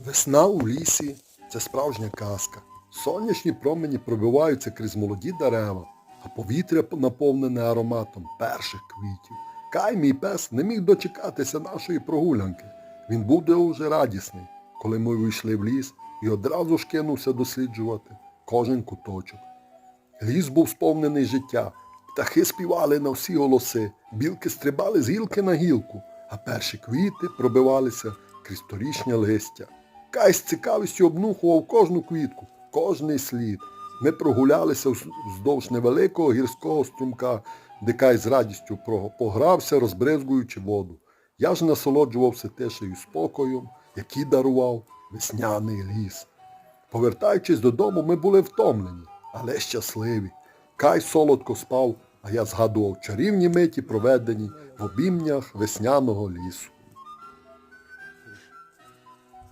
Весна у лісі це справжня казка. Сонячні промені пробиваються крізь молоді дерева, а повітря наповнене ароматом перших квітів. Кай, мій пес, не міг дочекатися нашої прогулянки. Він був дуже радісний, коли ми вийшли в ліс і одразу ж кинувся досліджувати кожен куточок. Ліс був сповнений життя. Птахи співали на всі голоси, білки стрибали з гілки на гілку, а перші квіти пробивалися крізь торішнє листя. Кай з цікавістю обнухував кожну квітку, кожний слід. Ми прогулялися вздовж невеликого гірського струмка, де Кай з радістю погрався, розбризгуючи воду. Я ж насолоджувався тишею спокоєм, який дарував весняний ліс. Повертаючись додому, ми були втомлені, але щасливі. Кай солодко спав, а я згадував чарівні миті, проведені в обімнях весняного лісу.